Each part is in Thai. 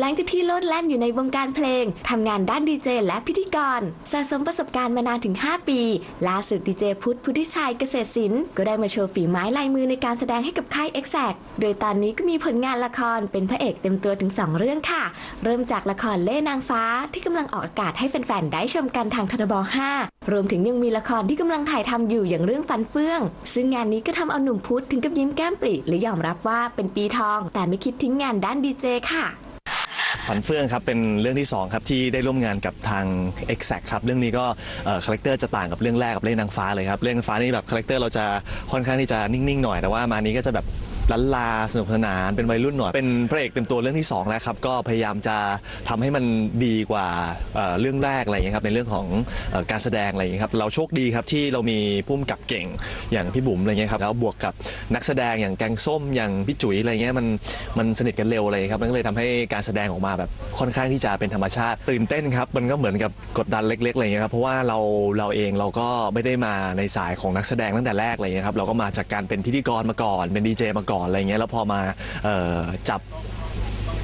หลังจากที่โลดแล่นอยู่ในวงการเพลง ทำงานด้านดีเจและพิธีกร สะสมประสบการณ์มานานถึง 5 ปี ล่าสุดดีเจพุทธพุทธิชัยเกษตรศิลป์ก็ได้มาโชว์ฝีไม้ลายมือในการแสดงให้กับค่าย e x a c t โดยตอนนี้ก็มีผลงานละครเป็นพระเอกเต็มตัวถึง 2 เรื่องค่ะ เริ่มจากละครเล่นางฟ้าที่กำลังออกอากาศให้แฟนๆได้ชมกันทางทนบ5รวมถึงยังมีละครที่กำลังถ่ายทำอยู่อย่างเรื่องฟันเฟื่อง ซึ่งงานนี้ก็ทำเอาหนุ่มพุทธถึงกับยิ้มแก้มปริและยอมรับว่าเป็นปีทอง แต่ไม่คิดทิ้งงานด้านดีเจค่ะ ฝันเฟื่องครับเป็นเรื่องที่2ครับที่ได้ร่วมงานกับทาง Exact ครับเรื่องนี้ก็คาแรคเตอร์จะต่างกับเรื่องแรกกับเรื่องนางฟ้าเลยครับเรื่องนางฟ้านี่แบบคาแรคเตอร์เราจะค่อนข้างที่จะนิ่งๆหน่อยแต่ว่ามานี้ก็จะแบบ ลันลาสนุกสนานเป็นวัยรุ่นหน่อย เป็นพระเอกเต็มตัวเรื่องที่สองแล้วครับ ก็พยายามจะทำให้มันดีกว่าเอ่อเรื่องแรกอะไรอย่างเงี้ยครับในเรื่องของเอ่อการแสดงอะไรอย่างเงี้ยครับเราโชคดีครับที่เรามีพุ่มกับเก่งอย่างพี่บุ๋มอะไรเงี้ยครับแล้วบวกกับนักแสดงอย่างแกงส้มอย่างพี่จุ๋ยอะไรเงี้ยมันมันสนิทกันเร็วเลยครับมันก็เลยทำให้การแสดงออกมาแบบค่อนข้างที่จะเป็นธรรมชาติ ตื่นเต้นครับมันก็เหมือนกับกดดันเล็กๆอะไรเงี้ยครับเพราะว่าเราเราเองเราก็ไม่ได้มาในสายของนักแสดงตั้งแต่แรกอะไรเงี้ยครับเราก็มาจากการเป็นพิธีกรมาก่อนเป็นดีเจมาก่อนอะไรเงี้ยแล้วพอมาจับ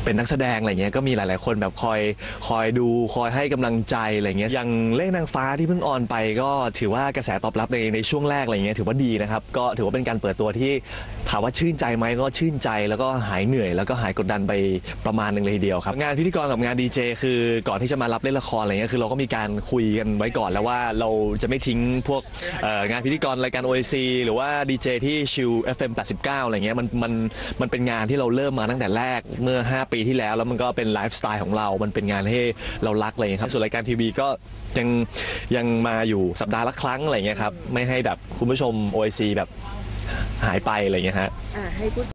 เป็นนักแสดงอะไรเงี้ยก็มีหลาย ๆ คนแบบคอยคอยดูคอยให้กำลังใจอะไรเงี้ยอย่างเล่นนางฟ้าที่เพิ่งออนไป ก็ถือว่ากระแสตอบรับในในช่วงแรกอะไรเงี้ยถือว่าดีนะครับก็ถือว่าเป็นการเปิดตัวที่ถามว่าชื่นใจไหมก็ชื่นใจแล้วก็หายเหนื่อย แล้วก็หายกดดันไปประมาณหนึ่งเลยทีเดียวครับงานพิธีกรกับงานดีเจคือก่อนที่จะมารับเล่นละครอะไรเงี้ยคือเราก็มีการคุยกันไว้ก่อนแล้วว่าเราจะไม่ทิ้งพวกเอ่องานพิธีกรรายการ OIC หรือว่าดีเจที่ชิล FM 89อะไรเงี้ยมันมันมันเป็นงานที่เราเริ่มมาตั้งแต่แรกเมื่อ 5ปีที่แล้ว แล้วมันก็เป็นไลฟ์สไตล์ของเรา มันเป็นงานที่เรารักเลยครับส่วนรายการทีวีก็ยังยังมาอยู่สัปดาห์ละครั้งอะไรเงี้ยครับไม่ให้แบบคุณผู้ชม OIC แบบหายไปอะไรเงี้ยฮะ